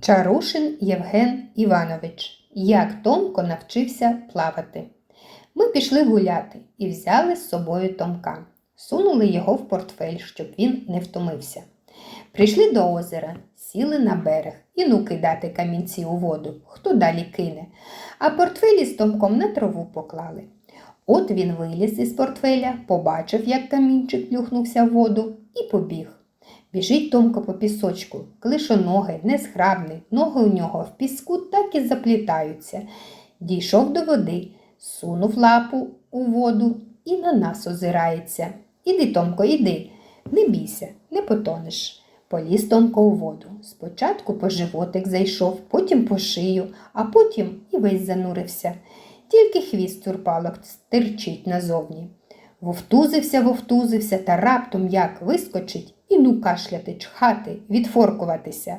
Чарушин Євген Іванович. Як Томко навчився плавати. Ми пішли гуляти і взяли з собою Томка. Сунули його в портфель, щоб він не втомився. Прийшли до озера, сіли на берег і ну кидати камінці у воду, хто далі кине, а портфелі з Томком на траву поклали. От він виліз із портфеля, побачив, як камінчик плюхнувся в воду, і побіг. Біжить Томко по пісочку, клишоноги, незграбний, ноги у нього в піску так і заплітаються. Дійшов до води, сунув лапу у воду і на нас озирається. Іди, Томко, іди, не бійся, не потонеш. Поліз Томко у воду. Спочатку по животик зайшов, потім по шию, а потім і весь занурився. Тільки хвіст тюрпалок стирчить назовні. Вовтузився, вовтузився та раптом як вискочить і ну кашляти, чхати, відфоркуватися.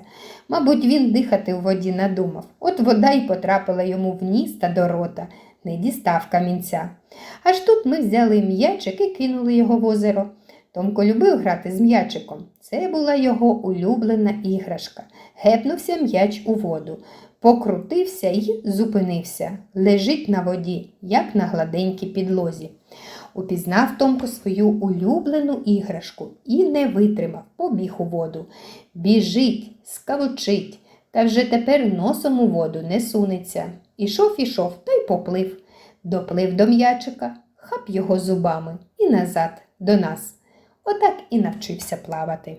Мабуть, він дихати у воді надумав. От вода й потрапила йому в ніс та до рота, не дістав камінця. Аж тут ми взяли м'ячик і кинули його в озеро. Томко любив грати з м'ячиком. Це була його улюблена іграшка. Гепнувся м'яч у воду, покрутився і зупинився. Лежить на воді, як на гладенькій підлозі. Упізнав Томко свою улюблену іграшку і не витримав, побіг у воду. Біжить, скавучить, та вже тепер носом у воду не сунеться. Ішов, ішов та й поплив. Доплив до м'ячика, хап його зубами і назад до нас. Отак і навчився плавати.